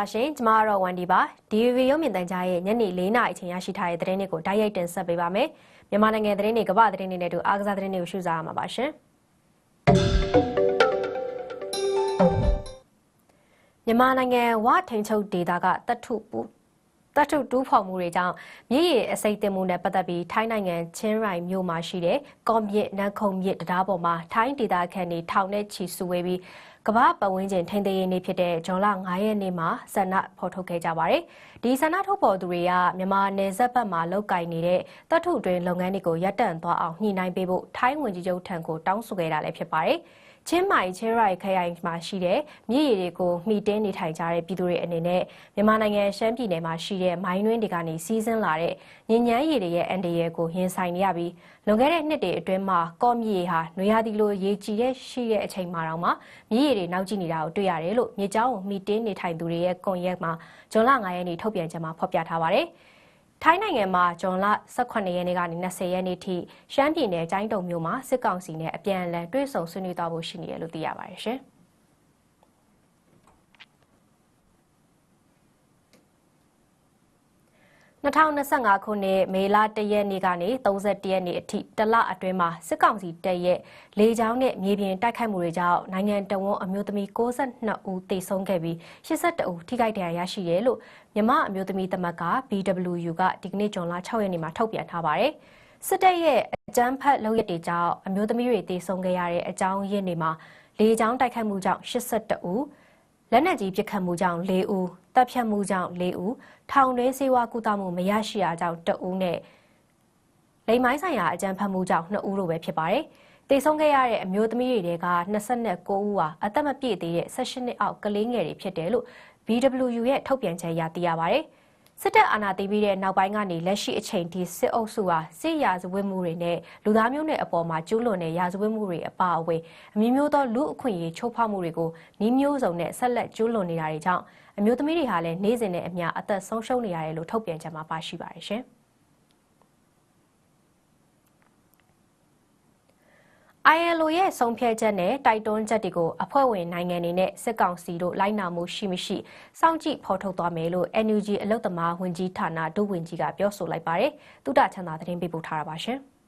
ပါရှင်ကျမကတော့ဝန်ဒီပါဒီဗီရုံမြင့်တန်ကြားရဲ့ညနေ၄နာရီအချိန်ရရှိထားတဲ့သတင်းတွေကိုတိုက်ရိုက်တင်ဆက်ပေးပါမယ်မြန်မာနိုင်ငံသတင်းတွေကမ္ဘာသတင်းတွေနဲ့အတူအားကစားသတင်းတွေကိုရှုစားရမှာပါရှင်မြန်မာနိုင်ငံဝထိန်ချုပ်ဒေတာကတတ်ထုပူတတ်ထုတူးဖော်မှုတွေကြောင့်မြစ်ရည်အစိမ့်တင်မှုနဲ့ပတ်သက်ပြီးထိုင်းနိုင်ငံချင်းရိုင်မြို့မှာရှိတဲ့ကော့မြစ်နန်းခုံမြစ်တရားပေါ်မှာထိုင်းဒေတာခန်တွေထောင်နဲ့ချီစုဝေးပြီး ကမ္ဘာပတ်ဝန်းကျင်ထိန်းသိမ်းရေးနေ့ဖြစ်တဲ့ဇွန်လ9ရက်နေ့မှာဆန္ဒဖော်ထုတ်ခဲ့ကြပါတယ်။ဒီဆန္ဒထုတ်ဖော်သူတွေကမြန်မာနယ်စပ်ဘက်မှာလောက်ကင်နေတဲ့တပ်ထုတွင်လုပ်ငန်းတွေကိုရပ်တန့်သွားအောင်ညှိနှိုင်းပေးဖို့ထိုင်းဝန်ကြီးချုပ်ထံကိုတောင်းဆိုခဲ့တာလည်းဖြစ်ပါတယ်။ ချင်းမိုင်ချင်းရိုင်ခရိုင်မှာရှိတဲ့မြစ်ရည်တွေကိုမှီတင်းနေထိုင်ကြတဲ့ပြည်သူတွေအနေနဲ့မြန်မာနိုင်ငံရှမ်းပြည်နယ်မှာရှိတဲ့မိုင်းတွင်းတွေကနေစီးဆင်းလာတဲ့ညဉ့်ညမ်းရည်တွေရဲ့အန်တရယ်ကိုရင်ဆိုင်နေရပြီးလွန်ခဲ့တဲ့နှစ်တွေအတွင်းမှာကော့မြစ်ရည်ဟာနွေရာသီလိုရေကြီးတဲ့ရှိတဲ့အချိန်မှာတော့မှမြစ်ရည်တွေနောက်ကျနေတာကိုတွေ့ရတယ်လို့မြေကြောင်းကိုမှီတင်းနေထိုင်သူတွေရဲ့ကွန်ရက်မှာဇွန်လ9ရက်နေ့ထုတ်ပြန်ချက်မှာဖော်ပြထားပါတယ်။ ထိုင်းနိုင်ငံမှာဂျွန်လ18ရက်နေ့ကနေ20ရက်နေ့ထိရှမ်းပြည်နယ်ကျိုင်းတုံမြို့မှာစစ်ကောင်စီနဲ့အပြန်အလှန်တွေ့ဆုံဆွေးနွေးသွားဖို့ရှိနေတယ်လို့သိရပါတယ်ရှင်။ 2025ခုနှစ်မေလ1ရက်နေ့ကနေ31ရက်နေ့အထိတလအတွင်းမှာစစ်ကောင်စီတပ်ရဲ့လေကြောင်းနဲ့မြေပြင်တိုက်ခိုက်မှုတွေကြောင့်နိုင်ငံတော်ဝန်အမျိုးသမီး62ဦးသေဆုံးခဲ့ပြီး82ဦးထိခိုက်ဒဏ်ရာရရှိတယ်လို့မြမအမျိုးသမီးသမတ်က BWU ကဒီကနေ့ဇွန်လ6ရက်နေ့မှာထုတ်ပြန်ထားပါတယ်။စစ်တပ်ရဲ့အကြမ်းဖက်လုပ်ရက်တွေကြောင့်အမျိုးသမီးတွေသေဆုံးခဲ့ရတဲ့အကြောင်းရင်းတွေမှာလေကြောင်းတိုက်ခိုက်မှုကြောင့်82ဦးလက်နက်ကြီးပစ်ခတ်မှုကြောင့်၄ဦး တပ်ဖြတ်မှုကြောင့်၄ဦးထောင်တွင်းစေဝါကုသမှုမရရှိတာကြောင့်၁ဦးနဲ့လိမ်မိုင်းဆိုင်ရာအကြမ်းဖက်မှုကြောင့်2ဦးတို့ပဲဖြစ်ပါတယ်။တေဆုံးခဲ့ရတဲ့အမျိုးသမီးတွေက29ဦးဟာအသက်မပြည့်သေးတဲ့16နှစ်အောက်ကလေးငယ်တွေဖြစ်တယ်လို့ BWU ရဲ့ထုတ်ပြန်ချက်အရသိရပါတယ်။စစ်တပ်အာဏာသိမ်းပြီးတဲ့နောက်ပိုင်းကနေလက်ရှိအချိန်ထိစစ်အုပ်စုဟာစစ်ရာဇဝတ်မှုတွေနဲ့လူသားမျိုးနွယ်အပေါ်မှာကျူးလွန်တဲ့ရာဇဝတ်မှုတွေအပါအဝင်အမျိုးမျိုးသောလူအခွင့်အရေးချိုးဖောက်မှုတွေကိုနှီးမျိုးစုံနဲ့ဆက်လက်ကျူးလွန်နေတာတွေကြောင့် အမျိုးသမီးတွေဟာလည်းနေ့စဉ်နဲ့အမျှအသက်ဆုံးရှုံးနေရတယ်လို့ထုတ်ပြန်ချက်မှာပါရှိပါတယ်ရှင်။ ILO ရဲ့ဆုံးဖြတ်ချက်နဲ့တိုက်တွန်းချက်တွေကိုအဖွဲ့ဝင်နိုင်ငံတွေနဲ့စစ်ကောင်စီတို့လိုက်နာမှုရှိမရှိစောင့်ကြည့်ဖော်ထုတ်သွားမယ်လို့ NUG အလုတ်သမားဝန်ကြီးဌာနဒုဝန်ကြီးကပြောဆိုလိုက်ပါတယ်။တုဒ္ဒချမ်းသာသတင်းပေးပို့ထားတာပါရှင်။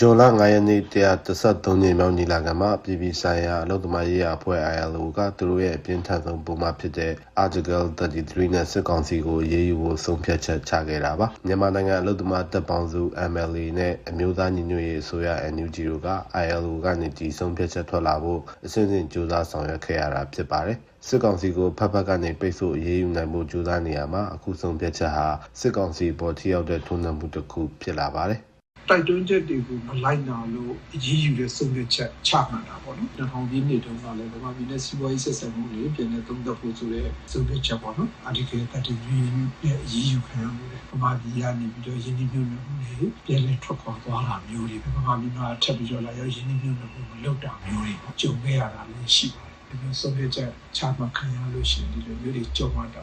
ဇွန်လ9ရက်နေ့133ညမြောက်ညီလာခံမှာပြည်ပြည်ဆိုင်ရာအလုပ်သမားရေးရာအဖွဲ့ ILO ကသူတို့ရဲ့အပြင်းထန်ဆုံးပုံမှန်ဖြစ်တဲ့ Article 33နဲ့စစ်ကောင်စီကိုရေးယူဖို့ဆုံးဖြတ်ချက်ချခဲ့တာပါမြန်မာနိုင်ငံအလုပ်သမားတပ်ပေါင်းစု MLA နဲ့အမျိုးသားညီညွတ်ရေးအစိုးရ NUG တို့က ILO ကနေဒီဆုံးဖြတ်ချက်ထွက်လာဖို့အစဉ်စဉ်ကြိုးစားဆောင်ရွက်ခဲ့ရတာဖြစ်ပါတယ်စစ်ကောင်စီကိုဖက်ဖက်ကနေပိတ်ဆို့အရေးယူနိုင်မှုကြိုးစားနေရမှာအခုဆုံးဖြတ်ချက်ဟာစစ်ကောင်စီပေါ်ထိရောက်တဲ့ထုံးနှံမှုတစ်ခုဖြစ်လာပါတယ် တိုက်တွန်းချက်တွေကိုမလိုက်နာလို့အရေးယူတဲ့ဆုံးဖြတ်ချက်ချမှတ်တာပေါ့နော်။2000ပြည့်နှစ်တုန်းကလည်းဗမာပြည်နဲ့စီးပွားရေးဆက်ဆံမှုတွေပြည်내သုံးသပ်ဖို့ဆိုတဲ့ဆုံးဖြတ်ချက်ပေါ့နော်။ Article 33နဲ့အရေးယူခံရမှုတွေဗမာပြည်ကနေပြီးတော့ယင်းနှိမ့်ညွတ်မှုတွေပြည်내ထွက်ခွာသွားတာမျိုးတွေဗမာပြည်မှာထပ်ပြီးတော့လာရောက်ယင်းနှိမ့်ညွတ်မှုမလုပ်တာမျိုးတွေကြုံခဲ့ရတာလည်းရှိပါတယ်။ဒီလိုဆုံးဖြတ်ချက်ချမှတ်ခံရလို့ရှိရင်ဒီလိုမျိုးတွေကြုံရတာ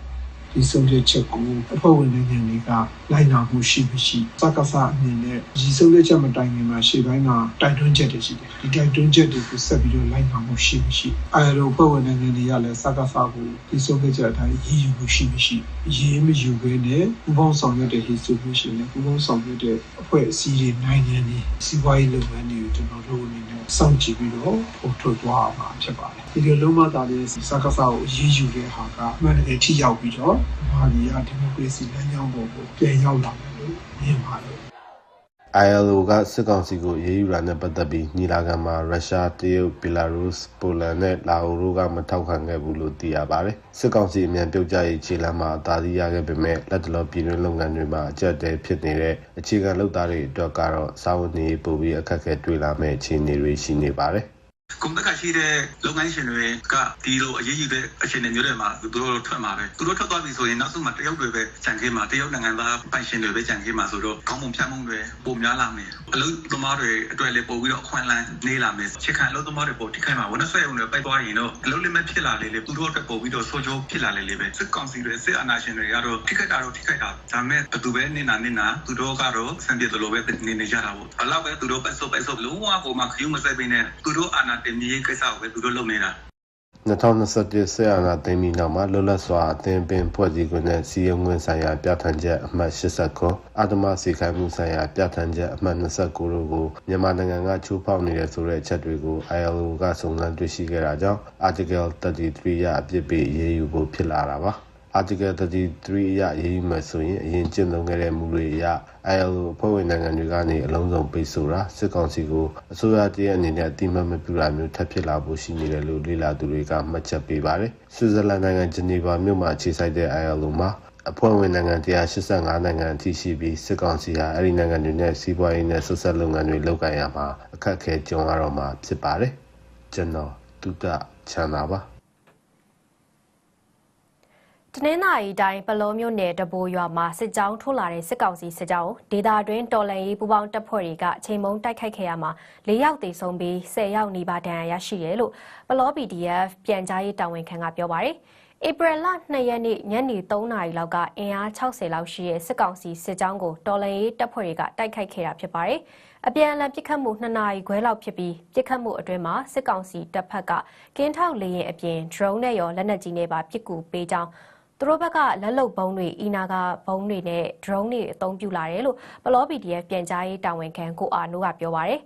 ဒီဆုံးဖြတ်ချက်ကိုအဖွဲ့ဝင်နိုင်ငံတွေကလိုက်နာမှုရှိမရှိစကားစအနေနဲ့ဒီဆုံးဖြတ်ချက်မတိုင်ခင်မှာရှေ့ပိုင်းကတိုက်တွန်းချက်တွေရှိတယ်ဒီတိုက်တွန်းချက်တွေကိုဆက်ပြီးတော့လိုက်နာမှုရှိမရှိအဲလိုအဖွဲ့ဝင်နိုင်ငံတွေကလည်းစကားစကိုဒီဆုံးဖြတ်ချက်အတိုင်းရည်ယူမှုရှိမရှိရေးမယူဘဲနဲ့ဥပအောင်ဆောင်ရွက်တဲ့ institution နဲ့ဥပအောင်ဆောင်ရွက်တဲ့အဖွဲ့အစည်းတွေနိုင်ငံတွေစီးပွားရေးလုပ်ငန်းတွေကိုကျွန်တော်တို့အနေနဲ့ စောင့်ကြည့်ပြီးတော့ပို့ထုတ်သွားမှာဖြစ်ပါတယ်ဒီလိုလုံးဝသားလေးစကားစကိုရည်ယူတဲ့ဟာကအမှန်တကယ်ထိရောက်ပြီးတော့ဘာဒီယာဒီမိုကရေစီလမ်းကြောင်းပေါ်ကိုပြန်ရောက်လာမယ်လို့မြင်ပါတယ် ILO ကစစ်ကောင်စီကိုရေးယူတာနဲ့ပတ်သက်ပြီးညီလာခံမှာရုရှား၊တရုတ်၊ဘီလာရုစ်၊ပိုလန်နဲ့လာအိုတို့ကမထောက်ခံခဲ့ဘူးလို့သိရပါတယ်။စစ်ကောင်စီအမြန်ပြုတ်ကျရေးခြေလှမ်းမှာတာသီးရခဲ့ပေမဲ့လက်တလောပြည်တွင်းလုပ်ငန်းတွေမှာအကျက်တဲဖြစ်နေတဲ့အခြေခံလုပ်သားတွေအတွက်ကတော့စာဝန်နေပို့ပြီးအခက်အခဲတွေ့လာမဲ့အခြေအနေတွေရှိနေပါတယ်။ ကုန်တက်ကရှိတဲ့လုပ်ငန်းရှင်တွေကဒီလိုအရေးကြီးတဲ့အခြေအနေမျိုးတွေမှာသူတို့ထွက်မှာပဲသူတို့ထွက်သွားပြီဆိုရင်နောက်ဆုံးမှာတရုတ်တွေပဲကြံခင်းမှာတရုတ်နိုင်ငံသားပိုင်ရှင်တွေပဲကြံခင်းမှာဆိုတော့ကောင်းမွန်ဖြတ်မှုတွေပုံများလာမယ်အလုပ်သမားတွေအတွက်လည်းပို့ပြီးတော့အခွင့်အလမ်းနေလာမယ်ချစ်ခံအလုပ်သမားတွေပို့ထိခိုက်မှာဝန်ထမ်းဆွဲရုံတွေပိုက်သွားရင်တော့အလုပ်လည်းမဖြစ်လာလေလေသူတို့အတွက်ပို့ပြီးတော့ဆိုးကျိုးဖြစ်လာလေလေပဲစစ်ကောင်စီတွေစစ်အာဏာရှင်တွေကတော့ထိခိုက်တာတော့ထိခိုက်တာဒါပေမဲ့ဘသူပဲနေတာနေတာသူတို့ကတော့စံပြတယ်လို့ပဲနေနေကြတာပေါ့အလောက်ပဲသူတို့ပတ်စုပ်ပတ်စုပ်လုံးဝကိုမှခယူးမဆိုင်ပေးနဲ့သူတို့အာဏာတင်မြေကိစ္စကိုပဲသူတို့လုပ်နေတာ2021ဆရာနာသိမ်းပြီးနောက်မှာလွတ်လပ်စွာအသင်းပင်ဖွဲ့စည်းခွင့်နဲ့စီရင်ခွင့်ဆိုင်ရာပြဋ္ဌာန်းချက်အမှတ်89အာတမစီခိုင်မှုဆိုင်ရာပြဋ္ဌာန်းချက်အမှတ်29တို့ကိုမြန်မာနိုင်ငံကချိုးဖောက်နေတဲ့ဆိုတဲ့အချက်တွေကို ILO ကစုံစမ်းတွေ့ရှိခဲ့တာကြောင့် Article 33ရအပြစ်ပေးအရေးယူဖို့ဖြစ်လာတာပါ Article 33အရအရေးယူမယ်ဆိုရင်အရင်ကျင့်သုံးခဲ့တဲ့မူတွေအရ ILO အဖွဲ့ဝင်နိုင်ငံတွေကနေအလုံးစုံပိတ်ဆို့တာစစ်ကောင်စီကိုအစိုးရတည်းအနေနဲ့အတိမတ်မပြုတာမျိုးထပ်ဖြစ်လာဖို့ရှိနေတယ်လို့လေ့လာသူတွေကမှတ်ချက်ပေးပါတယ်။ဆွစ်ဇာလန်နိုင်ငံဂျနီဗာမြို့မှာအခြေစိုက်တဲ့ ILO မှာအဖွဲ့ဝင်နိုင်ငံ185နိုင်ငံအထိရှိပြီးစစ်ကောင်စီဟာအဲ့ဒီနိုင်ငံတွေနဲ့စီးပွားရေးနဲ့ဆက်ဆက်လုပ်ငန်းတွေလုပ်ကိုင်ရမှာအခက်အခဲကြုံရတော့မှာဖြစ်ပါတယ်။ကျွန်တော်တုဒ္ဒချမ်းသာပါ တနင်္သာရီတိုင်းပလောမြို့နယ်တဘိုးရွာမှာစစ်ကြောင်းထိုးလာတဲ့စစ်ကောင်စီစစ်ကြောင်းကိုဒေသတွင်းတော်လှန်ရေးပူးပေါင်းတပ်ဖွဲ့တွေကချိန်မုံတိုက်ခိုက်ခဲ့ရမှာ၄ယောက်သေဆုံးပြီး10ယောက်နီးပါးဒဏ်ရာရရှိတယ်လို့ပလော PDF ပြန်ကြားရေးတာဝန်ခံကပြောပါတယ်။ဧပြီလ2ရက်နေ့ညနေ3နာရီလောက်ကအင်အား60လောက်ရှိတဲ့စစ်ကောင်စီစစ်ကြောင်းကိုတော်လှန်ရေးတပ်ဖွဲ့တွေကတိုက်ခိုက်ခဲ့တာဖြစ်ပါတယ်။အပြန်အလှန်ပစ်ခတ်မှု2နာရီခွဲလောက်ဖြစ်ပြီးပစ်ခတ်မှုအတွင်းမှာစစ်ကောင်စီတပ်ဖက်ကကင်းထောက်လေရင်အပြင် drone နဲ့ရောလက်နက်ကြီးနဲ့ပါပစ်ကူပေးကြောင်း သူတို့ဘက်ကလက်လုံဘုံတွေအီနာကဘုံတွေနဲ့ drone တွေအသုံးပြုလာတယ်လို့ပလော PDF ပြန်ကြားရေးတာဝန်ခံကိုအာနိုးကပြောပါရယ်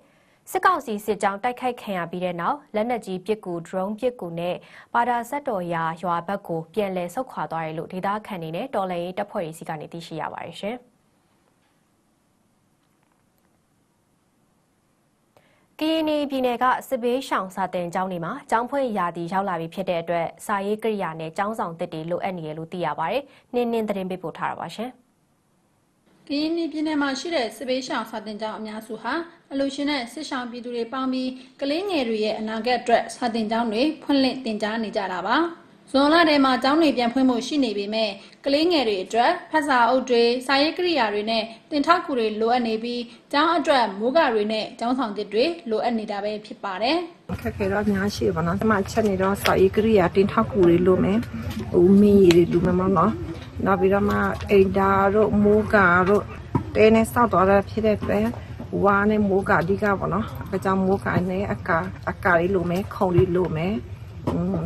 စစ်ကောင်စီစစ်ကြောင်းတိုက်ခိုက်ခံရပြီးတဲ့နောက်လက်နက်ကြီးပစ်ကူ drone ပစ်ကူနဲ့ပါတာဆက်တော်ရာရွာဘက်ကိုပြန်လည်ဆုတ်ခွာသွားတယ်လို့ဒေသခံတွေနဲ့တော်လှန်ရေးတပ်ဖွဲ့တွေစီကနေသိရှိရပါတယ်ရှင်။ ကရင်ပြည်နယ်ကစစ်ဘေးရှောင်စာတင်ကျောင်းတွေမှာကျောင်းဖွင့်ရာသီရောက်လာပြီဖြစ်တဲ့အတွက်စာရေးကိရိယာနဲ့ကျောင်းဆောင်တစ်တွေလိုအပ်နေတယ်လို့သိရပါတယ်။နှင်းနှင်းသတင်းပေးပို့ထားတာပါရှင်။ကရင်ပြည်နယ်မှာရှိတဲ့စစ်ဘေးရှောင်စာတင်ကျောင်းအများစုဟာအလူရှင်နဲ့စစ်ရှောင်ပြည်သူတွေပေါင်းပြီးကလေးငယ်တွေရဲ့အနာဂတ်အတွက်စာတင်ကျောင်းတွေဖွင့်လှစ်တင်ကြားနေကြတာပါ ဇွန်လထဲမှာကျောင်းတွေပြန်ဖွင့်ဖို့ရှိနေပေမဲ့ကလေးငယ်တွေအတွက်ဖက်စာအုပ်တွေစာရေးကိရိယာတွေနဲ့တင်ထောက်ကူတွေလိုအပ်နေပြီးကျောင်းအတွက်မိုးကာတွေနဲ့ကျောင်းဆောင်သစ်တွေလိုအပ်နေတာပဲဖြစ်ပါတယ်အခက်အခဲတော့အများရှိပါတော့။ဒီမှာချက်နေတော့စာရေးကရိယာတင်ထောက်ကူတွေလိုမယ်။ဟိုမီးတွေလိုမယ်မနော်။နောက်ပြီးတော့မှအိမ်ဒါတို့မိုးကာတို့တဲနဲ့စောက်တော့တာဖြစ်တဲ့အတွက်ဝါနဲ့မိုးကာအဓိကပေါ့နော်။အကြောင်းမိုးကာနဲ့အကာအကာလေးလိုမယ်ခုံလေးလိုမယ်။อืม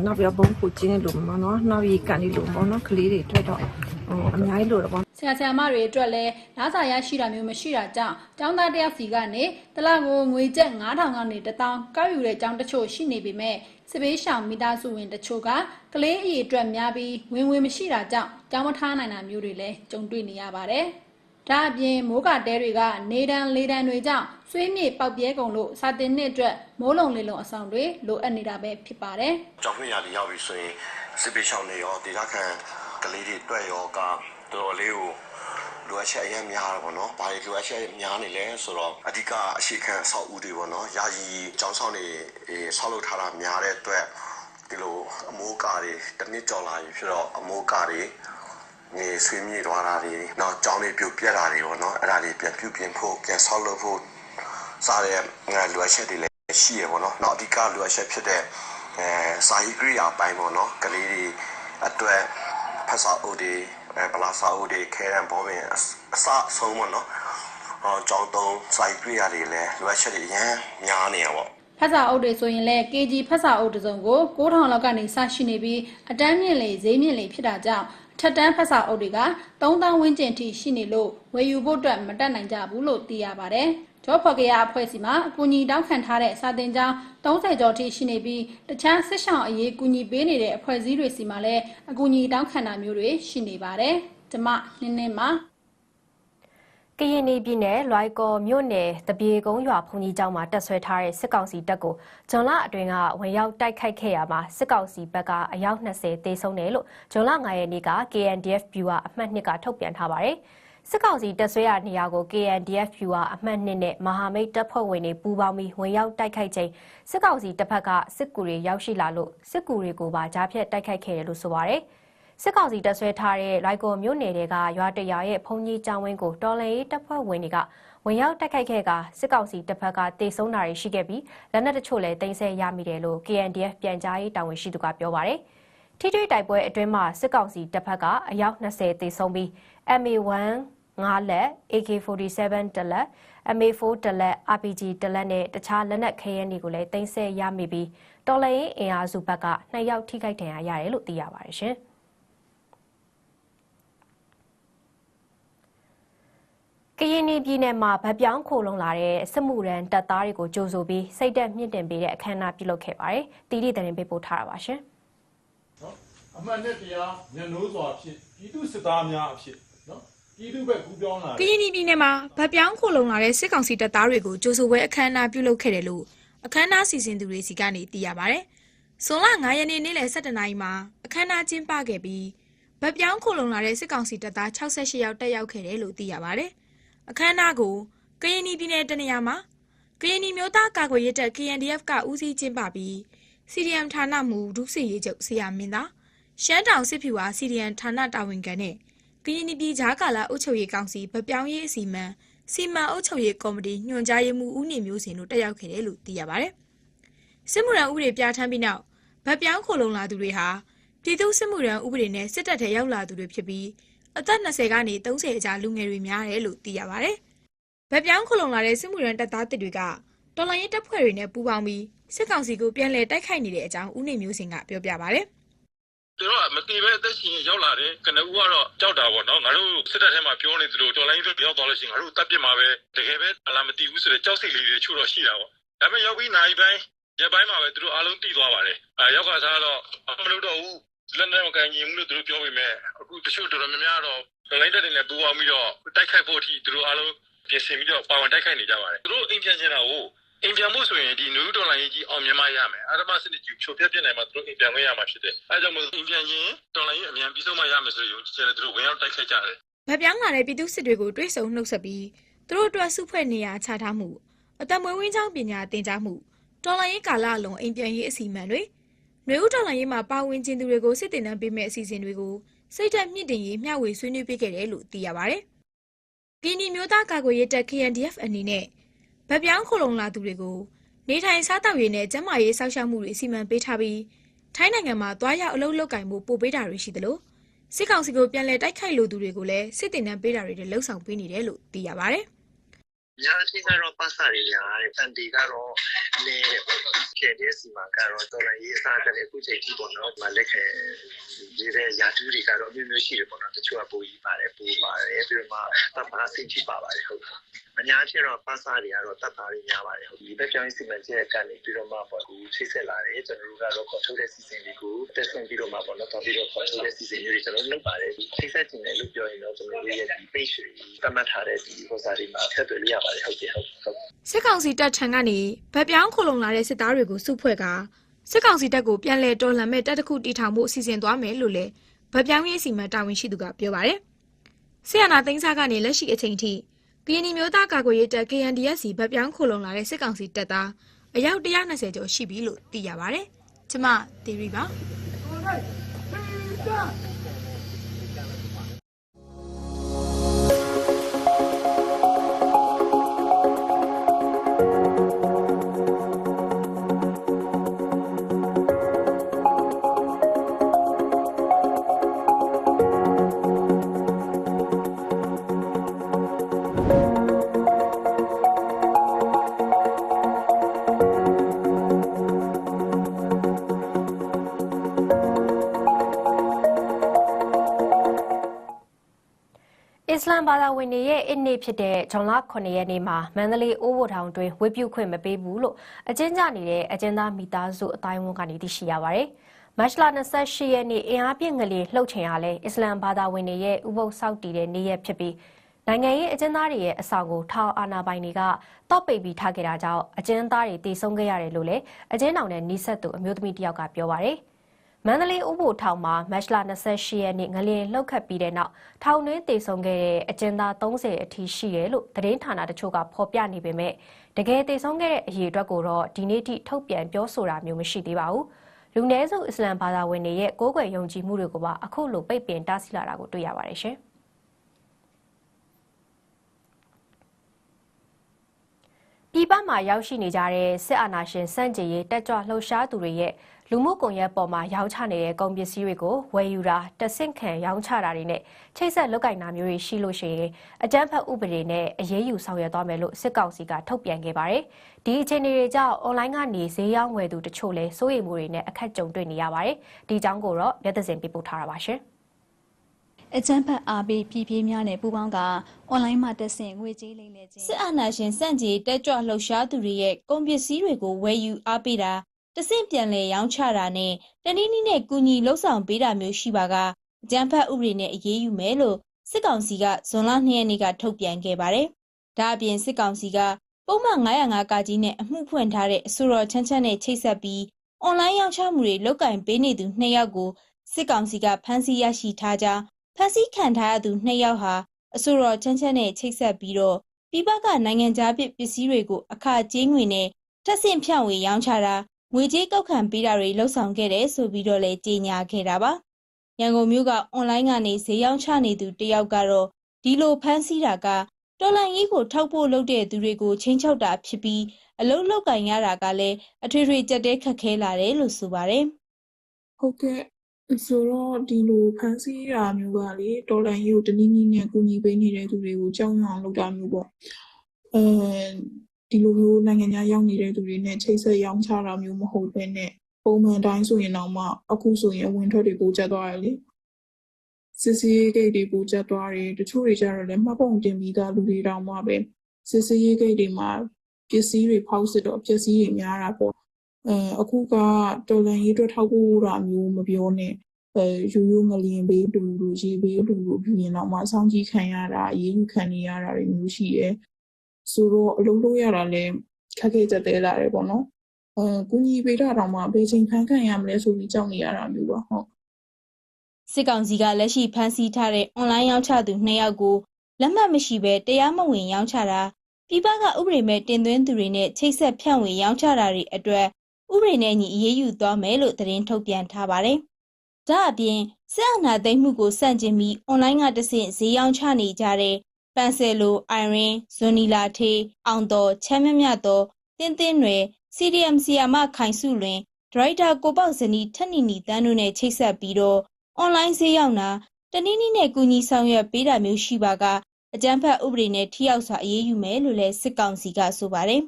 နောက်ပြီးတော့ဘုံခုချင်းလေးလိုမယ်နော်။နောက်ရီကန်လေးလိုပေါ့နော်။ကလေးတွေအတွက်တော့ဟိုအများကြီးလိုတော့ပေါ့ဆရာဆရာမတွေအတွက်လည်းလားစာရရှိတာမျိုးမရှိတာကြောင့်ကျောင်းသားတစ်ယောက်စီကနေတလကိုငွေကျပ်9000ကနေ1000ကောက်ယူတဲ့ကျောင်းတချို့ရှိနေပေမဲ့စစ်ဘေးရှောင်မိသားစုဝင်တချို့ကကလေးအရေးအတွက်များပြီးဝင်ဝင်မရှိတာကြောင့်ကျောင်းမထားနိုင်တာမျိုးတွေလည်းကြုံတွေ့နေရပါတယ်။ ဒါအပြင်မိုးကတဲတွေကနေတန်းလေတန်းတွေကြောင့်ဆွေးမြေပေါက်ပြဲကုန်လို့စာတင်နှစ်အတွက်မိုးလုံလေလုံအဆောင်တွေလိုအပ်နေတာပဲဖြစ်ပါတယ်။ကြောင်ခွင့်ရည်ရောက်ပြီဆိုရင်စစ်ပေးချောင်းတွေရောဒေသခံကလေးတွေအတွက်ရောကတော်တော်လေးကိုလိုအပ်ချက်အရင်များတယ်ပေါ့နော်။ဘာတွေလိုအပ်ချက်များနေလဲဆိုတော့အဓိကအရှိခံအဆောက်အဦတွေပေါ့နော်။ယာယီကျောင်းဆောင်တွေအေးဆောက်လုပ်ထားတာများတဲ့အတွက်ဒီလိုအမိုးကာတွေတစ်နှစ်ကျော်လာပြီဖြစ်တော့အမိုးကာတွေ နေဆွေးမြေ့သွားတာတွေနောက်ကျောင်းတွေပြုတ်ပြက်တာတွေပေါ့နော်။အဲ့ဒါတွေပြန်ပြုတ်ပြင်ဖို့ပြန်ဆောက်လုပ်ဖို့စားတဲ့ငါလိုအပ်ချက်တွေလည်းရှိရပေါ့နော်။နောက်အဓိကလိုအပ်ချက်ဖြစ်တဲ့အဲစာရေးကိရိယာပိုင်းပေါ့နော်ကလေးတွေအတွက်ဖတ်စာအုပ်တွေအဲပလာစာအုပ်တွေခဲရန်ဘောပင်အစအစအဆုံးပေါ့နော်အော်ကြောင်းတုံးစာရေးကိရိယာတွေလည်းလိုအပ်ချက်တွေအများများနေရပေါ့ဖက်စာအုပ်တွေဆိုရင်လည်း KG ဖက်စာအုပ်တစ်စုံကို9000လောက်ကနေစရှိနေပြီးအတန်းမြင့်လေဈေးမြင့်လေဖြစ်တာကြောင့်အ ထက်တန်းဖက်စာအုပ်တွေက3000ဝန်းကျင်ထိရှိနေလို့ဝယ်ယူဖို့အတွက်မတက်နိုင်ကြဘူးလို့သိရပါတယ်။ကျောဖော်ကရအဖွဲ့စီမှာအကူအညီတောင်းခံထားတဲ့စာတင်ကျောင်း30ကျော်ထိရှိနေပြီးတခြားစစ်ဆောင်အရေးကူညီပေးနေတဲ့အဖွဲ့အစည်းတွေစီမှာလည်းအကူအညီတောင်းခံတာမျိုးတွေရှိနေပါတယ်။ကျမနင်းနေမှာ ကရင်ပြည်နယ်လွိုင်ကော်မြို့နယ်တပြေကုန်းရွာဘုံကြီးကျောင်းမှာတက်ဆွဲထားတဲ့စစ်ကောင်စီတပ်ကိုဂျွန်လအတွင်းကဝင်ရောက်တိုက်ခိုက်ခဲ့ရမှာစစ်ကောင်စီဘက်ကအယောက်20သေဆုံးတယ်လို့ဂျွန်လ9ရက်နေ့က KNDF Viewer အမှတ်2ကထုတ်ပြန်ထားပါတယ်။စစ်ကောင်စီတပ်ဆွဲရာနေရာကို KNDF ဖြူဟာအမှတ်နှစ်နဲ့မဟာမိတ်တပ်ဖွဲ့ဝင်တွေပူးပေါင်းပြီးဝင်ရောက်တိုက်ခိုက်ချိန်စစ်ကောင်စီတပ်ဖက်ကစစ်ကူတွေရောက်ရှိလာလို့စစ်ကူတွေကိုပါကြားဖြတ်တိုက်ခိုက်ခဲ့တယ်လို့ဆိုပါတယ်။ စစ်ကောင်စီတပ်ဆွဲထားတဲ့လိုက်ကော်မြို့နယ်တွေကရွာတရာရဲ့ဖုန်ကြီးကျောင်းဝင်းကိုတော်လန်ရေးတပ်ဖွဲ့ဝင်တွေကဝင်ရောက်တိုက်ခိုက်ခဲ့ကစစ်ကောင်စီတပ်ဖက်ကတေဆုံးတာတွေရှိခဲ့ပြီးလက်နက်တချို့လည်းတင်ဆက်ရမိတယ်လို့ KNDF ပြန်ကြားရေးတာဝန်ရှိသူကပြောပါတယ်။ထိတွေ့တိုက်ပွဲအတွင်းမှာစစ်ကောင်စီတပ်ဖက်ကအယောက်20တေဆုံးပြီး MA1 5လက် AK47 တလက် MA4 တလက် RPG တလက်နဲ့တခြားလက်နက်ခဲယမ်းတွေကိုလည်းတင်ဆက်ရမိပြီးတော်လိုင်းအင်အားစုဘက်က2ယောက်ထိခိုက်ဒဏ်ရာရတယ်လို့သိရပါတယ်ရှင်။ ကရင်ပြည်နယ်မှာဗပြောင်းခိုလုံလာတဲ့စစ်မှုရန်တပ်သားတွေကိုကြိုဆိုပြီးစိတ်သက်မြင့်တင်ပေးတဲ့အခမ်းအနားပြုလုပ်ခဲ့ပါတယ်။တီးတီသတင်းပေးပို့ထားတာပါရှင်။နော်အမှန်နဲ့တရားညနိုးစွာဖြစ်ပြည်သူစစ်သားများအဖြစ်နော်ပြည်သူဘက်ကူးပြောင်းလာကရင်ပြည်နယ်မှာဗတ်ပြောင်းခိုလုံလာတဲ့စစ်ကောင်စီတပ်သားတွေကိုကြိုဆိုပွဲအခမ်းအနားပြုလုပ်ခဲ့တယ်လို့အခမ်းအနားစီစဉ်သူတွေစီကနေသိရပါဗျ။ဇွန်လ9ရက်နေ့နေ့လယ်17နာရီမှာအခမ်းအနားကျင်းပခဲ့ပြီးဗတ်ပြောင်းခိုလုံလာတဲ့စစ်ကောင်စီတပ်သား68ယောက်တက်ရောက်ခဲ့တယ်လို့သိရပါဗျ။ အခမ်းအနားကိုကရင်ပြည်နယ်တနေရာမှာကရင်မျိုးသားကာကွယ်ရေးတပ် KNDF ကဦးစီးကျင်းပပြီး CDM ဌာနမှဒုစီရေးချုပ်ဆရာမင်းသားရှမ်းတောင်စစ်ဖြူဟာ CDM ဌာနတာဝန်ခံနဲ့ကရင်ပြည်ကြားကာလအုပ်ချုပ်ရေးကောင်စီဗပြောင်းရေးအစီအမံစီမံအုပ်ချုပ်ရေးကော်မတီညွှန်ကြားရေးမှူးဦးနေမျိုးစင်တို့တက်ရောက်ခဲ့တယ်လို့သိရပါဗျ။စစ်မှုရန်ဥပဒေပြဋ္ဌာန်းပြီးနောက်ဗပြောင်းခိုလုံလာသူတွေဟာပြည်သူစစ်မှုရန်ဥပဒေနဲ့စစ်တပ်ထဲရောက်လာသူတွေဖြစ်ပြီး အသက်20ကနေ30အကြားလူငယ်တွေများတယ်လို့သိရပါဗျ။ဗပြောင်းခိုလုံလာတဲ့စစ်မှုရန်တပ်သားတစ်တွေကတော်လိုင်းရေးတပ်ဖွဲ့တွေနဲ့ပူးပေါင်းပြီးစစ်ကောင်စီကိုပြန်လည်တိုက်ခိုက်နေတဲ့အကြောင်းဦးနေမျိုးစင်ကပြောပြပါဗျ။သူတို့ကမတိပဲအသက်ရှင်ရောက်လာတယ်ကနဦးကတော့ကြောက်တာပေါ့နော်ငါတို့စစ်တပ်ထဲမှာပြောနေသလိုတော်လိုင်းဆိုပြောင်းသွားလို့ရှိရင်ငါတို့တပ်ပြစ်မှာပဲတကယ်ပဲအလားမတိဘူးဆိုတော့ကြောက်စိတ်လေးတွေချို့တော့ရှိတာပေါ့ဒါပေမဲ့ရောက်ပြီးနိုင်ပိုင်းရက်ပိုင်းမှာပဲသူတို့အားလုံးတည်သွားပါတယ်အဲရောက်ကစားတော့မလုပ်တော့ဘူး လက်နဲ့မကန်ရင်ဘူးလို့သူတို့ပြောပေမဲ့အခုတချို့တော်တော်များများတော့တော်လိုင်းတက်တွေနဲ့ပူပေါင်းပြီးတော့တိုက်ခိုက်ဖို့အထိသူတို့အားလုံးပြင်ဆင်ပြီးတော့ပါဝင်တိုက်ခိုက်နေကြပါတယ်သူတို့အိမ်ပြန်ချင်တာကိုအိမ်ပြန်မှုဆိုရင်ဒီနူးတော်လိုင်းကြီးအောင်မြင်မှရမယ်အာရမစနစ်ကြီးချိုးပြပြနိုင်မှသူတို့အိမ်ပြန်ခွင့်ရမှာဖြစ်တယ်အဲကြောင့်မို့အိမ်ပြန်ရင်တော်လိုင်းကြီးအမြန်ပြီးဆုံးမှရမယ်ဆိုရင်ကျတယ်သူတို့ဝင်ရောက်တိုက်ခိုက်ကြတယ်ဗတ်ပြောင်းလာတဲ့ပြည်သူစစ်တွေကိုတွဲဆုံနှုတ်ဆက်ပြီးသူတို့အတွက်စုဖွဲ့နေရချထားမှုအတမွေးဝင်းချောင်းပညာသင်ကြားမှုတော်လိုင်းရေးကာလအလုံးအိမ်ပြန်ရေးအစီအမံတွေ ຫນွေဦးတော်လိုင်းရေးမှာပါဝင်ခြင်းသူတွေကိုစစ်တင်တန်းပေးမဲ့အစီအစဉ်တွေကိုစိတ်သက်မြင့်တင်ရေးမျှဝေဆွေးနွေးပေးခဲ့တယ်လို့သိရပါဗျ။ကင်းဒီမျိုးသားကာကွယ်ရေးတပ် KNDF အနေနဲ့ဗတ်ပြောင်းခုံလုံလာသူတွေကိုနေထိုင်စားတောက်ရေးနဲ့ကျန်းမာရေးစောင့်ရှောက်မှုတွေအစီအမံပေးထားပြီးထိုင်းနိုင်ငံမှာသွားရောက်အလုပ်လုပ်ကင်မှုပို့ပေးတာတွေရှိသလိုစစ်ကောင်စီကိုပြန်လည်တိုက်ခိုက်လိုသူတွေကိုလည်းစစ်တင်တန်းပေးတာတွေလှုပ်ဆောင်ပေးနေတယ်လို့သိရပါဗျ။ ညာအရှိကတော့ပတ်စာတွေညာတယ်တန်တီကတော့လဲကျတဲ့စီမှာကတော့တော်လည်းရေးစားတယ်အခုချိန်ကြီးပေါ့နော်ဒီမှာလက်ခံဒီတဲ့ယာတူးတွေကတော့အမျိုးမျိုးရှိတယ်ပေါ့နော်တချို့ကပူကြီးပါတယ်ပူပါတယ်ပြီးတော့မှတပ်ပါစိတ်ကြီးပါပါတယ်ဟုတ် အများကြီးတော့ပတ်စာတွေကတော့တပ်သားတွေများပါတယ်ဟုတ်ဒီဘက်ပြောင်းစီမံချက်ကနေပြီးတော့မှပေါ့ကူချိတ်ဆက်လာတယ်ကျွန်တော်တို့ကတော့ခေါ်ထုတ်တဲ့စီစဉ်တွေကိုတက်ဆွန်ပြီးတော့မှပေါ့နော်တော်ပြီးတော့ခေါ်ထုတ်တဲ့စီစဉ်မျိုးတွေကျွန်တော်လုပ်ပါတယ်ချိတ်ဆက်ခြင်းလည်းလို့ပြောရင်တော့ကျွန်တော်တို့ရဲ့ဒီ page တွေတတ်မှတ်ထားတဲ့ဒီဟိုစာတွေမှာဆက်သွယ်လို့ရပါတယ်ဟုတ်ကဲ့ဟုတ်ဟုတ်စစ်ကောင်စီတပ်ထံကနေဗတ်ပြောင်းခုံလုံလာတဲ့စစ်သားတွေကိုစုဖွဲ့ကစစ်ကောင်စီတပ်ကိုပြန်လည်တော်လှန်မဲ့တပ်တစ်ခုတီထောင်မှုအစီအစဉ်သွားမယ်လို့လည်းဗတ်ပြောင်းရေးစီမံတာဝန်ရှိသူကပြောပါတယ်။ဆီယနာသိန်းစားကနေလက်ရှိအချိန်ထိ ကရင်ပြည်မျိုးသားကာကွယ်ရေးတပ် KNDSC ဗတ်ပြောင်းခုံလုံလာတဲ့စစ်ကောင်စီတပ်သားအယောက်120ကျော်ရှိပြီလို့သိရပါတယ်။ကျမတီရီပါ စ္စလမ်ဘာသာဝင်တွေရဲ့အစ်နေ့ဖြစ်တဲ့ဇွန်လ9ရက်နေ့မှာမန္တလေးအိုးဘိုထောင်တွင်ဝေပြုခွင့်မပေးဘူးလို့အကျဉ်းချနေတဲ့အကျဉ်းသားမိသားစုအတိုင်းအဝန်ကနေသိရှိရပါတယ်။မတ်လ28ရက်နေ့အင်အားပြည့်ငလျင်လှုပ်ချိန်ဟာလဲအစ္စလမ်ဘာသာဝင်တွေရဲ့ဥပုသ်ဆောက်တည်တဲ့နေ့ရက်ဖြစ်ပြီးနိုင်ငံရေးအကျဉ်းသားတွေရဲ့အဆောင်ကိုထောင်အာဏာပိုင်တွေကတောက်ပိတ်ပြီးထားခဲ့တာကြောင့်အကျဉ်းသားတွေတည်ဆုံခဲ့ရတယ်လို့လည်းအကျဉ်းတော်နဲ့နှိဆက်သူအမျိုးသမီးတစ်ယောက်ကပြောပါတယ်။ မန္တလေးဥပိုလ်ထောင်မှာမတ်လ28ရက်နေ့ငလျင်လှုပ်ခတ်ပြီးတဲ့နောက်ထောင်တွင်းတည်ဆုံခဲ့တဲ့အကျဉ်းသား30အထိရှိတယ်လို့သတင်းဌာနတချို့ကဖော်ပြနေပေမဲ့တကယ်တည်ဆုံခဲ့တဲ့အရေးအတွက်ကိုတော့ဒီနေ့ထိထုတ်ပြန်ပြောဆိုတာမျိုးမရှိသေးပါဘူး။လူနည်းစုအစ္စလမ်ဘာသာဝင်တွေရဲ့ကိုးကွယ်ယုံကြည်မှုတွေကိုပါအခုလိုပိတ်ပင်တားဆီးလာတာကိုတွေ့ရပါတယ်ရှင်။ပြည်ပမှာရောက်ရှိနေကြတဲ့စစ်အာဏာရှင်စန့်ကျင်ရေးတက်ကြွလှုပ်ရှားသူတွေရဲ့ လူမှုကွန်ရက်ပေါ်မှာရောင်းချနေတဲ့ကုန်ပစ္စည်းတွေကိုဝယ်ယူတာတဆင့်ခံရောင်းချတာတွေနဲ့ချိတ်ဆက်လုတ်ကင်တာမျိုးတွေရှိလို့ရှိရင်အကြမ်းဖက်ဥပဒေနဲ့အရေးယူဆောင်ရွက်သွားမယ်လို့စစ်ကောင်စီကထုတ်ပြန်ခဲ့ပါတယ်။ဒီအခြေအနေတွေကြောင့်အွန်လိုင်းကနေဈေးရောင်းဝယ်သူတချို့လည်းစိုးရိမ်မှုတွေနဲ့အခက်ကြုံတွေ့နေရပါတယ်။ဒီအကြောင်းကိုတော့မျက်သစင်ပြပို့ထားတာပါရှင်။အကျန်းဖတ်အားပေးပြည်ပြင်းများနဲ့ပူးပေါင်းကအွန်လိုင်းမှာတက်ဆင်ငွေကြေးလိမ့်လေခြင်းစစ်အာဏာရှင်စန့်ကျင်တက်ကြွလှုပ်ရှားသူတွေရဲ့ကုန်ပစ္စည်းတွေကိုဝယ်ယူအားပေးတာ တဆင့်ပြန်လည်ရောင်းချတာနဲ့တနည်းနည်းနဲ့ကူညီလှုပ်ဆောင်ပေးတာမျိုးရှိပါကအကျန်းဖတ်ဥပဒေနဲ့အရေးယူမယ်လို့စစ်ကောင်စီကဇွန်လ2ရက်နေ့ကထုတ်ပြန်ခဲ့ပါတယ်။ဒါအပြင်စစ်ကောင်စီကပုံမှန်905ကကြီးနဲ့အမှုဖွင့်ထားတဲ့အဆိုတော်ချမ်းချမ်းနဲ့ချိတ်ဆက်ပြီးအွန်လိုင်းရောင်းချမှုတွေလုပ်ကင်ပေးနေသူ2ယောက်ကိုစစ်ကောင်စီကဖမ်းဆီးရရှိထားကြောင်းဖမ်းဆီးခံထားရသူနှစ်ယောက်ဟာအဆိုတော်ချမ်းချမ်းနဲ့ချိတ်ဆက်ပြီးတော့ပြည်ပကနိုင်ငံခြားပစ္စည်းတွေကိုအခကြေးငွေနဲ့ထပ်ဆင့်ဖြန့်ဝေရောင်းချတာ ငွေကြေးကောက်ခံပေးတာတွေလှုပ်ဆောင်ခဲ့တယ်ဆိုပြီးတော့လည်းကြေညာခဲ့တာပါရန်ကုန်မြို့ကအွန်လိုင်းကနေဈေးရောင်းချနေသူတယောက်ကတော့ဒီလိုဖမ်းဆီးတာကတော်လန်ကြီးကိုထောက်ဖို့လုပ်တဲ့သူတွေကိုချင်းချောက်တာဖြစ်ပြီးအလုံးလောက်ကင်ရတာကလည်းအထွေထွေကြက်တဲခတ်ခဲလာတယ်လို့ဆိုပါတယ်ဟုတ်ကဲ့ဆိုတော့ဒီလိုဖန်ဆီးတာမျိုးကလေတော်လန်ကြီးကိုတနည်းနည်းနဲ့ကူညီပေးနေတဲ့သူတွေကိုကြောက်ရွံ့လုပ်တာမျိုးပေါ့အဲ ဒီလိုမျိုးနိုင်ငံခြားရောက်နေတဲ့သူတွေနဲ့ချိတ်ဆက်ရောင်းချတာမျိုးမဟုတ်ဘဲနဲ့ပုံမှန်တိုင်းဆိုရင်တော့မှအခုဆိုရင်အဝင်ထွက်တွေပိုကျသွားတယ်လေစစ်စီးရေးဂိတ်တွေပိုကျသွားတယ်တချို့တွေကျတော့လည်းမှတ်ပုံတင်ပြီးသားလူတွေတောင်မှပဲစစ်စီးရေးဂိတ်တွေမှာပစ္စည်းတွေဖောက်စစ်တော့ပစ္စည်းတွေများတာပေါ့အဲအခုကတော်လန်ရေးအတွက်ထောက်ပို့တာမျိုးမပြောနဲ့အဲယူယူငလျင်ဘေးတူလူရေးဘေးတူလူပြီးရင်တော့မှစောင့်ကြည့်ခံရတာအေးအေးခံနေရတာတွေမျိုးရှိရဲ ဆိုတော့အလုံးလို့ရတာလည်းခက်ခဲကြတဲ့လာတယ်ပေါ့နော်အဲကုညီပေးတာတော့မှဘယ်ချိန်ဖန်ခံရမလဲဆိုပြီးကြောက်နေရတာမျိုးပါဟုတ်စစ်ကောင်စီကလက်ရှိဖမ်းဆီးထားတဲ့အွန်လိုင်းရောင်းချသူ2ယောက်ကိုလက်မှတ်မရှိဘဲတရားမဝင်ရောင်းချတာပြည်ပကဥပဒေမဲ့တင်သွင်းသူတွေနဲ့ချိတ်ဆက်ဖြန့်ဝေရောင်းချတာတွေအတွက်ဥပဒေနဲ့ညီအရေးယူသွားမယ်လို့သတင်းထုတ်ပြန်ထားပါတယ်။ဒါအပြင်စစ်အာဏာသိမ်းမှုကိုစန့်ကျင်ပြီးအွန်လိုင်းကတဆင့်ဈေးရောင်းချနေကြတဲ့ ပန်ဆယ်လိုအိုင်ရင်ဇွန်နီလာထေးအောင်တော်ချမ်းမြမြတော်တင်းတင်းတွေ CDM ဆီယာမခိုင်စုလွင်ဒရိုက်တာကိုပေါက်စနီထက်နီနီတန်းတို့နဲ့ချိတ်ဆက်ပြီးတော့အွန်လိုင်းဈေးရောက်တာတနည်းနည်းနဲ့ကူညီဆောင်ရွက်ပေးတာမျိုးရှိပါကအကြမ်းဖက်ဥပဒေနဲ့ထိရောက်စွာအရေးယူမယ်လို့လည်းစစ်ကောင်စီကဆိုပါတယ်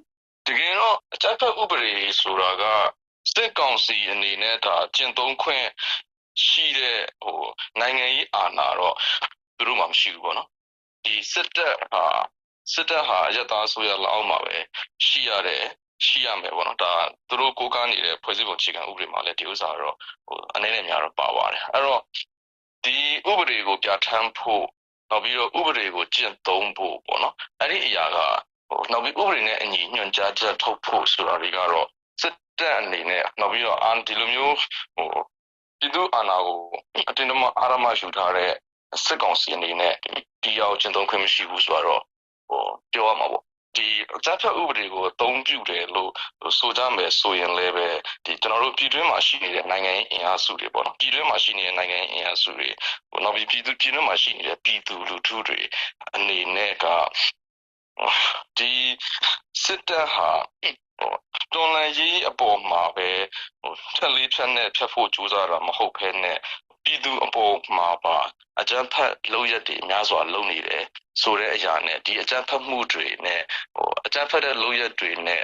တကယ်တော့အကြမ်းဖက်ဥပဒေဆိုတာကစစ်ကောင်စီအနေနဲ့ဒါကျင့်သုံးခွင့်ရှိတဲ့ဟိုနိုင်ငံရေးအာဏာတော့သူတို့မှမရှိဘူးပေါ့နော် ဒီစစ်တပ်ဟာစစ်တပ်ဟာရတာဆိုရလောက်မှာပဲရှိရတယ်ရှိရမယ်ပေါ့နော်ဒါသူတို့ကိုးကားနေတဲ့ဖွဲ့စည်းပုံအခြေခံဥပဒေမှာလည်းဒီဥစ္စာတော့ဟိုအနေနဲ့များတော့ပါပါတယ်အဲ့တော့ဒီဥပဒေကိုပြဋ္ဌာန်းဖို့နောက်ပြီးတော့ဥပဒေကိုကျင့်သုံးဖို့ပေါ့နော်အဲ့ဒီအရာကဟိုနောက်ပြီးဥပဒေနဲ့အညီညွှန်ကြားချက်ထုတ်ဖို့ဆိုတာတွေကတော့စစ်တပ်အနေနဲ့နောက်ပြီးတော့အာဒီလိုမျိုးဟိုပြည်သူအာဏာကိုအတင်းအမအာရမရှိထားတဲ့ စစ်ကောင်စီအနေနဲ့ဒီရောက်ကျင့်သုံးခွင့်မရှိဘူးဆိုတော့ဟိုပြောရမှာပေါ့ဒီအကြမ်းဖက်ဥပဒေကိုအသုံးပြုတယ်လို့ဆိုကြမယ်ဆိုရင်လည်းပဲဒီကျွန်တော်တို့ပြည်တွင်းမှာရှိနေတဲ့နိုင်ငံရေးအင်အားစုတွေပေါ့နော်ပြည်တွင်းမှာရှိနေတဲ့နိုင်ငံရေးအင်အားစုတွေဟိုနောက်ပြီးပြည်သူပြည်တွင်းမှာရှိနေတဲ့ပြည်သူလူထုတွေအနေနဲ့ကဒီစစ်တပ်ဟာဟိုတော်လန်ရေးအပေါ်မှာပဲဟိုထက်လေးဖြတ်နဲ့ဖြတ်ဖို့ကြိုးစားတာမဟုတ်ဘဲနဲ့ ပြည်သူအပေါ်မှာပါအကြမ်းဖက်လုပ်ရက်တွေများစွာလုပ်နေတယ်ဆိုတဲ့အရာနဲ့ဒီအကြမ်းဖက်မှုတွေနဲ့ဟိုအကြမ်းဖက်တဲ့လုပ်ရက်တွေနဲ့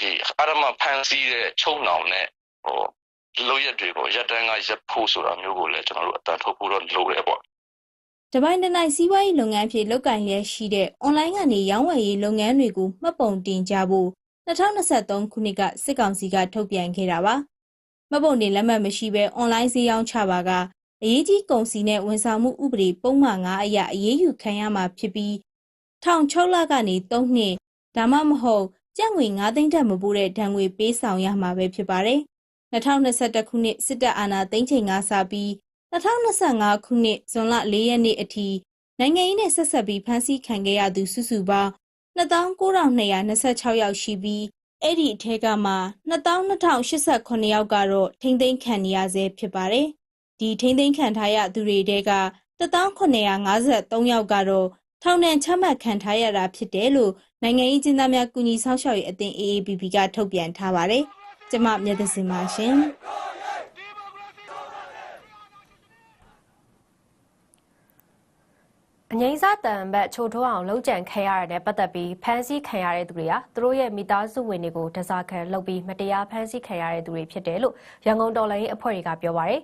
ဒီအာရမဖန်စီတဲ့ချုံနှောင်နဲ့ဟိုလုပ်ရက်တွေကိုရပ်တန်းကရပ်ဖို့ဆိုတာမျိုးကိုလည်းကျွန်တော်တို့အတန်ထုတ်ဖို့တော့လိုတယ်ပေါ့တပိုင်းတနိုင်စီးပွားရေးလုပ်ငန်းဖြစ်လုပ်ကင်ရရှိတဲ့အွန်လိုင်းကနေရောင်းဝယ်ရေးလုပ်ငန်းတွေကိုမှတ်ပုံတင်ကြဖို့2023ခုနှစ်ကစစ်ကောင်စီကထုတ်ပြန်ခဲ့တာပါမှတ်ပုံတင်လက်မှတ်မရှိဘဲအွန်လိုင်းဈေးရောင်းချပါက အရေးကြီးကုန်စည်နဲ့ဝန်ဆောင်မှုဥပဒေပုံမှန်9အရအရေးယူခံရမှာဖြစ်ပြီးထောင်6လကနေ3နှစ်ဒါမှမဟုတ်ကျပ်ငွေ9သိန်းတက်မပိုးတဲ့ဒဏ်ငွေပေးဆောင်ရမှာပဲဖြစ်ပါတယ်2021ခုနှစ်စစ်တပ်အာဏာသိမ်းချိန်ကစပြီး2025ခုနှစ်ဇွန်လ4ရက်နေ့အထိနိုင်ငံရေးနဲ့ဆက်ဆက်ပြီးဖမ်းဆီးခံခဲ့ရသူစုစုပေါင်း2926ယောက်ရှိပြီးအဲ့ဒီအထက်ကမှ22,089ယောက်ကတော့ထိမ့်သိမ်းခံနေရဆဲဖြစ်ပါတယ်။ ဒီထိမ့်သိမ်းခံထားရသူတွေတဲက1953ယောက်ကတော့ထောင်ဒဏ်ချမှတ်ခံထားရတာဖြစ်တယ်လို့နိုင်ငံရေးကျင်းသားများကုညီဆောင်ရှောက်ရေးအသင်း AAPP ကထုတ်ပြန်ထားပါတယ်။ကျမမြတ်သစင်ပါရှင်။အငိမ့်စားတန်ဘက်ချိုထိုးအောင်လှုပ်ကြံခံရတဲ့ပတ်သက်ပြီးဖမ်းဆီးခံရတဲ့သူတွေဟာသူတို့ရဲ့မိသားစုဝင်တွေကိုတစားခံလုပ်ပြီးမတရားဖမ်းဆီးခံရတဲ့သူတွေဖြစ်တယ်လို့ရန်ကုန်တော်လိုင်းအဖွဲ့တွေကပြောပါရယ်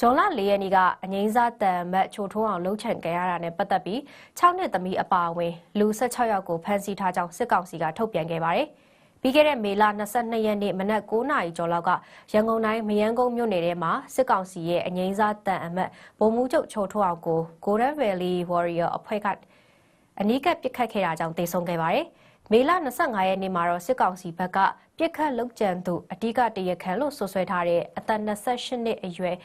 ဂျွန်လ၄ရက်နေ့ကအငိမ့်စားတန်ဘက်ချိုထိုးအောင်လှုပ်ချံခံရတာနဲ့ပတ်သက်ပြီး6နှစ်သမီးအပါအဝင်လူ16ယောက်ကိုဖမ်းဆီးထားကြောင်းစစ်ကောင်စီကထုတ်ပြန်ခဲ့ပါတယ်။ပြီးခဲ့တဲ့မေလ22ရက်နေ့မနက်9:00နာရီကျော်လောက်ကရန်ကုန်တိုင်းမယန်းကုန်းမြို့နယ်ထဲမှာစစ်ကောင်စီရဲ့အငိမ့်စားတန်အမတ်ဗိုလ်မှူးချုပ်ချိုထွန်းအောင်ကို Golden Valley Warrior အဖွဲ့ကအနီးကပ်ပစ်ခတ်ခဲ့တာကြောင့်တေဆုံးခဲ့ပါတယ်။မေလ25ရက်နေ့မှာတော့စစ်ကောင်စီဘက်ကပြစ်ခတ်လုကြံသူအဓိကတရခန်လို့ဆွဆွဲထားတဲ့အသက်28နှစ်အရွယ်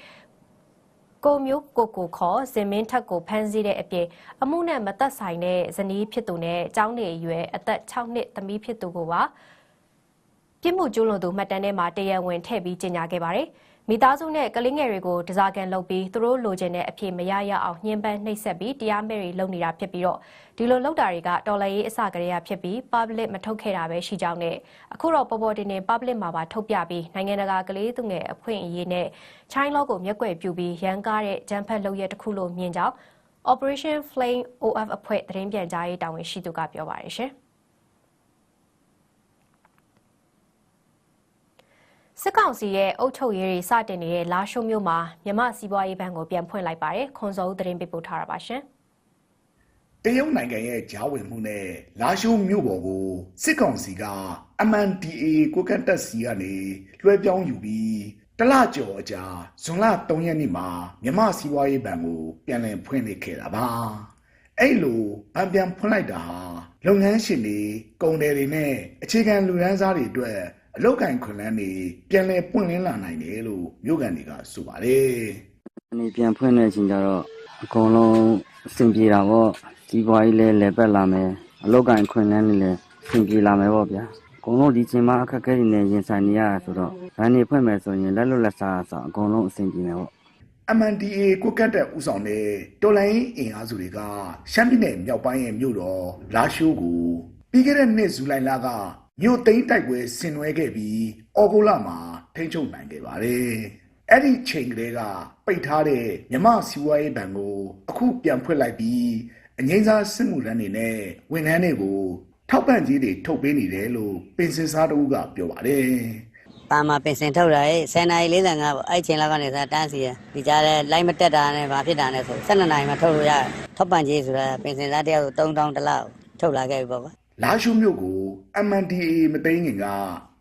ကိုမျိုးကိုကိုခေါ်ဇင်မင်းထက်ကိုဖမ်းဆီးတဲ့အပြင်အမှုနဲ့မသက်ဆိုင်တဲ့ဇနီးဖြစ်သူနဲ့ကျောင်းနေအရွယ်အသက်6နှစ်သမီးဖြစ်သူကိုပါပြစ်မှုကျူးလွန်သူမှတ်တမ်းထဲမှာတရားဝင်ထည့်ပြီးကြေညာခဲ့ပါတယ်။ မိသားစုနဲ့ကလေးငယ်တွေကိုတစားကန်လုပ်ပြီးသူတို့လိုချင်တဲ့အဖြစ်မရရအောင်ညှဉ်းပန်းနှိပ်စက်ပြီးတရားမဲ့တွေလုပ်နေတာဖြစ်ပြီးတော့ဒီလိုလုပ်တာတွေကတော်လှန်ရေးအစကတည်းကဖြစ်ပြီး public မထုတ်ခဲ့တာပဲရှိကြောင်းနဲ့အခုတော့ပေါ်ပေါ်တင်တင် public မှာပါထုတ်ပြပြီးနိုင်ငံတကာကလေးသူငယ်အခွင့်အရေးနဲ့ China လောကိုမျက်ကွယ်ပြုပြီးရန်ကားတဲ့ဂျမ်ဖက်လုပ်ရတစ်ခုလို့မြင်ကြောင်း Operation Flame OF အဖွဲ့သတင်းပြန်ကြားရေးတာဝန်ရှိသူကပြောပါတယ်ရှင်။ စစ်ကောင်စီရဲ့အုပ်ချုပ်ရေးတွေစတင်နေတဲ့လာရှိုးမြို့မှာမြမစီးပွားရေးဘဏ်ကိုပြန်ဖွင့်လိုက်ပါတယ်ခွန်စောဦးသတင်းပေးပို့ထားတာပါရှင်တရုတ်နိုင်ငံရဲ့ဂျားဝင်မှုနဲ့လာရှိုးမြို့ပေါ်ကိုစစ်ကောင်စီက MNDAA ကိုကန့်တက်စီကနေလွှဲပြောင်းယူပြီးတလကျော်အကြာဇွန်လ3ရက်နေ့မှာမြမစီးပွားရေးဘဏ်ကိုပြန်လည်ဖွင့်လှစ်ခဲ့တာပါအဲ့လိုဗန်ပြန်ဖွင့်လိုက်တာဟာလုပ်ငန်းရှင်တွေကုန်တယ်တွေနဲ့အခြေခံလူရန်စားတွေအတွက် အလောက်ကင်ခွန်လန်းတွေပြန်လဲပွင့်လင်းလာနိုင်တယ်လို့မြို့ကန်တွေကဆိုပါတယ်။အနေပြန်ဖွင့်တဲ့အချိန်ကျတော့အကုန်လုံးအဆင်ပြေတာပေါ့။ဒီဘွားကြီးလည်းလဲပတ်လာမယ်။အလောက်ကင်ခွန်လန်းတွေလည်းအဆင်ပြေလာမယ်ပေါ့ဗျာ။အကုန်လုံးဒီချိန်မှာအခက်အခဲတွေနဲ့ရင်ဆိုင်နေရတာဆိုတော့ဗန်နေဖွင့်မယ်ဆိုရင်လက်လွတ်လက်စားအစားအကုန်လုံးအဆင်ပြေမယ်ပေါ့။ MNDA ကိုကတ်တဲ့ဦးဆောင်တဲ့တော်လိုင်းအင်အားစုတွေကရှမ်းပြည်နယ်မြောက်ပိုင်းရဲ့မြို့တော်လာရှိုးကိုပြီးခဲ့တဲ့နှစ်ဇူလိုင်လက မြို့သိမ်းတိုက်ပွဲဆင်နွှဲခဲ့ပြီးအော်ဂိုလာမှာထိန်းချုပ်နိုင်ခဲ့ပါတယ်။အဲ့ဒီချိန်ကလေးကပိတ်ထားတဲ့မြမစီဝါရေးဘဏ်ကို အခုပြန်ဖွင့်လိုက်ပြီးအငိမ့်စားစစ်မှုထမ်းတွေနဲ့ဝန်ထမ်းတွေကိုထောက်ပံ့ကြေးတွေထုတ်ပေးနေတယ်လို့ပင်စင်စားတဦးကပြောပါတယ်။ပါမှာပင်စင်ထုတ်တာလေ10နာရီ45ပေါ့အဲ့ချိန်လောက်ကနေစတန်းစီရဒီကြားလဲလိုက်မတက်တာနဲ့ဘာဖြစ်တာနဲ့ဆို12နာရီမှထုတ်လို့ရတယ်ထောက်ပံ့ကြေးဆိုတာပင်စင်စားတယောက်ကို3000တလောက်ထုတ်လာခဲ့ပြီပေါ့ လာရှုမြို့ကို MNDAA မသိငင်က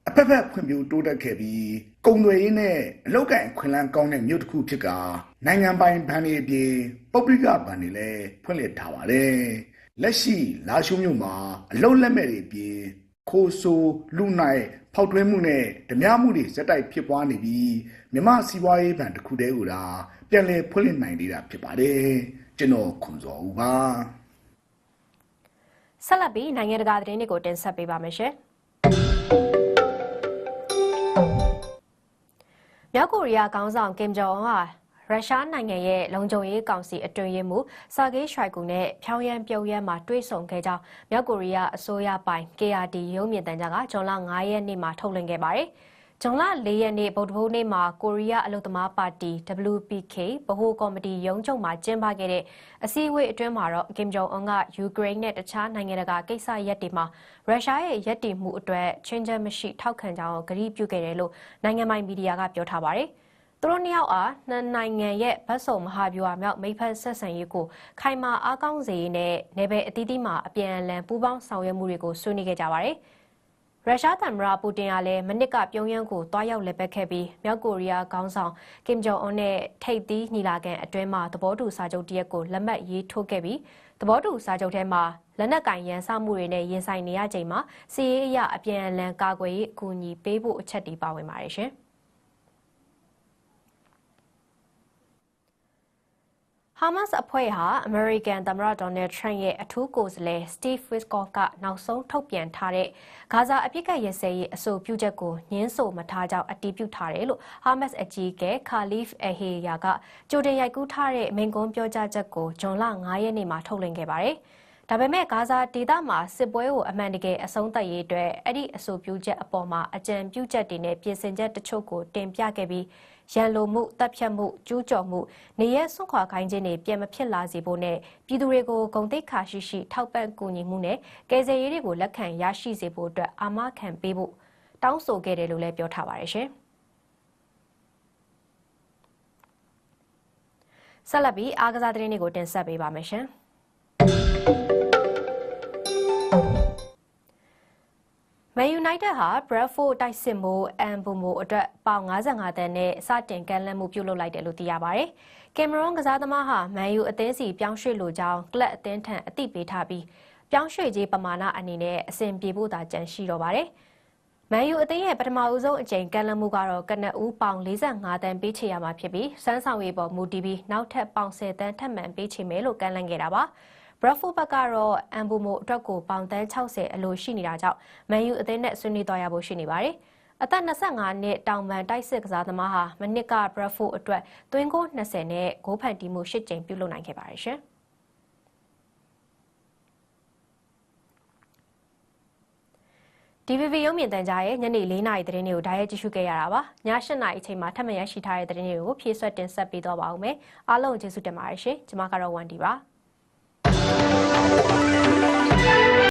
အဖက်ဖက်ဖွံ့ဖြိုးတိုးတက်ခဲ့ပြီးကုံတွေရေးနဲ့အလောက်ကန်ခွင်လန်းကောင်းတဲ့မြို့တစ်ခုဖြစ်ကနိုင်ငံပိုင်ဘဏ်တွေအပြင်ပုဂ္ဂလိကဘဏ်တွေလည်းဖွင့်လှစ်ထားပါတယ်။လက်ရှိလာရှုမြို့မှာအလောက်လက်မဲ့တွေအပြင်ခိုးဆိုးလူနိုင်ဖောက်ထွင်းမှုနဲ့ဓမြမှုတွေစက်တိုက်ဖြစ်ပွားနေပြီးမြမစီးပွားရေးဘဏ်တစ်ခုတည်းကိုသာပြန်လည်ဖွင့်လှစ်နိုင်နေတာဖြစ်ပါတယ်။ကျွန်တော်ခွန်စောဦးပါ။ ဆက်လက်ပြီးနိုင်ငံတကာသတင်းတွေကိုတင်ဆက်ပေးပါမယ်ရှင်။မြောက်ကိုရီးယားခေါင်းဆောင်ကင်ဂျုံအွန်ဟာရုရှားနိုင်ငံရဲ့လုံခြုံရေးကောင်စီအတွင်းရေးမှူးဆာဂေးရွှိုက်ကူနဲ့ဖြောင်းရမ်းပြုံးရမ်းမှာတွေ့ဆုံခဲ့ကြောင်းမြောက်ကိုရီးယားအစိုးရပိုင် KRT ရုံးမြင့်တန်းကြားကဇွန်လ9ရက်နေ့မှာထုတ်လွှင့်ခဲ့ပါတယ်။ ဇွန်လ၄ရက်နေ့ဗုဒ္ဓဘုနေ့မှာကိုရီးယားအလုသမားပါတီ WPK ဗဟိုကော်မတီရုံးချုပ်မှာကျင်းပခဲ့တဲ့အစည်းအဝေးအတွင်းမှာတော့ကင်ဂျုံအွန်ကယူကရိန်းနဲ့တခြားနိုင်ငံတကာကိစ္စရပ်တွေမှာရုရှားရဲ့ရပ်တည်မှုအတွက်ချင်းချမ်းမရှိထောက်ခံကြောင်းကိုကြေညာပြုခဲ့တယ်လို့နိုင်ငံပိုင်မီဒီယာကပြောထားပါတယ်။သူတို့နှစ်ယောက်အားနှစ်နိုင်ငံရဲ့ဗတ်စုံမဟာဗျူဟာမြောက်မိဖက်ဆက်ဆံရေးကိုခိုင်မာအားကောင်းစေရေးနဲ့နယ်ပယ်အသီးသီးမှာအပြန်အလှန်ပူးပေါင်းဆောင်ရွက်မှုတွေကိုဆွေးနွေးခဲ့ကြပါတယ်။ ရုရှားသမ္မတပူတင်ကလည်းမနစ်ကပြုံးရန်ကိုတွားရောက်လက်ပတ်ခဲ့ပြီးမြောက်ကိုရီးယားခေါင်းဆောင်ကင်ဂျုံအွန်နဲ့ထိပ်သီးညီလာခံအတွင်းမှာသဘောတူစာချုပ်တရက်ကိုလက်မှတ်ရေးထိုးခဲ့ပြီးသဘောတူစာချုပ်ထဲမှာလက်နက်ကင်ရန်စမှုတွေနဲ့ရင်ဆိုင်နေရချိန်မှာစီးရေးအရအပြန်အလှန်ကာကွယ်ရေးအကူအညီပေးဖို့အချက်တွေပါဝင်ပါတယ်ရှင်။ဟာမတ်စ်အဖွဲ့ဟာအမေရိကန်သမ္မတဒေါ်နယ်ထရန့်ရဲ့အထူးကိုယ်စားလှယ်စတီးဖ်ဝစ်ကော့ဖ်ကနောက်ဆုံးထုတ်ပြန်ထားတဲ့ ဂါဇာအပြစ်ကတ်ရစဲရေးအဆိုပြုချက်ကိုညှင်းဆိုမထားကြောင်းအတည်ပြုထားတယ်လို့ဟာမတ်စ်အကြီးအကဲခါလီဖ်အဟေယာကကြိုတင်ရိုက်ကူးထားတဲ့မိန့်ခွန်းပြောကြားချက်ကိုဂျွန်လ9ရက်နေ့မှာထုတ်လွှင့်ခဲ့ပါတယ်။ဒါပေမဲ့ဂါဇာဒေသမှာစစ်ပွဲကိုအမှန်တကယ်အဆုံးသတ်ရေးအတွက်အဲ့ဒီအဆိုပြုချက်အပေါ်မှာအကြံပြုချက်တွေနဲ့ပြင်ဆင်ချက်တချို့ကိုတင်ပြခဲ့ပြီး ရန်လိုမှုတပ်ဖြတ်မှုကျူးကျော်မှုနေရဲဆွန့်ခွာခိုင်းခြင်းတွေပြန်မဖြစ်လာစေဖို့နဲ့ပြည်သူတွေကိုဂုံတိတ်ခါရှိရှိထောက်ပံ့ကူညီမှုနဲ့ကယ်ဆယ်ရေးတွေကိုလက်ခံရရှိစေဖို့အတွက်အာမခံပေးဖို့တောင်းဆိုခဲ့တယ်လို့လည်းပြောထားပါတယ်ရှင်ဆက်လက်ပြီးအားကစားသတင်းတွေကိုတင်ဆက်ပေးပါမယ်ရှင် မန်ယူနိုက်တက်ဟာဘရက်ဖို့တိုက်စစ်မှုအမ်ဘူမိုအတွက်ပေါင်55တန်းနဲ့စတင်ကမ်းလှမ်းမှုပြုလုပ်လိုက်တယ်လို့သိရပါတယ်။ကင်မရွန်ကစားသမားဟာမန်ယူအသင်းစီပြောင်းရွှေ့လိုကြောင်းကလပ်အသင်းထံအသိပေးထားပြီးပြောင်းရွှေ့ခြင်းပမာဏအနေနဲ့အဆင်ပြေဖို့သာကြံရှိတော့ပါတယ်။မန်ယူအသင်းရဲ့ပထမဦးဆုံးအကြိမ်ကမ်းလှမ်းမှုကတော့ကနဦးပေါင်45တန်းပေးချေရမှာဖြစ်ပြီးစမ်းဆောင်ရေးပေါ်မူတည်ပြီးနောက်ထပ်ပေါင်10တန်းထပ်မံပေးချေမယ်လို့ကမ်းလှမ်းခဲ့တာပါ။ ဘရက်ဖို့ဘက်ကတော့အမ်ဘူမိုအတွက်ကိုပေါင်တန်း60အလိုရှိနေတာကြောင့်မန်ယူအသင်းနဲ့ဆွေးနွေးသွားရဖို့ရှိနေပါတယ်။အသက်25နှစ်တောင်ပန်တိုက်စစ်ကစားသမားဟာမနစ်ကဘရက်ဖို့အတွက်သွင်းဂိုး20နဲ့ဂိုးဖန်တီးမှု10ကြိမ်ပြုလုပ်နိုင်ခဲ့ပါတယ်ရှင်။ဒီ VV ရုံမြင့်တန်ကြားရဲ့ညနေ4နာရီသတင်းတွေကိုဓာတ်ရိုက်ကြည့်ရှုခဲ့ရတာပါည7နာရီအချိန်မှာထပ်မံရရှိထားတဲ့သတင်းတွေကိုဖြည့်ဆွတ်တင်ဆက်ပေးတော့ပါဦးမယ်အားလုံးကျေးဇူးတင်ပါတယ်ရှင်ကျွန်မကတော့ဝန်ဒီပါ 気になる!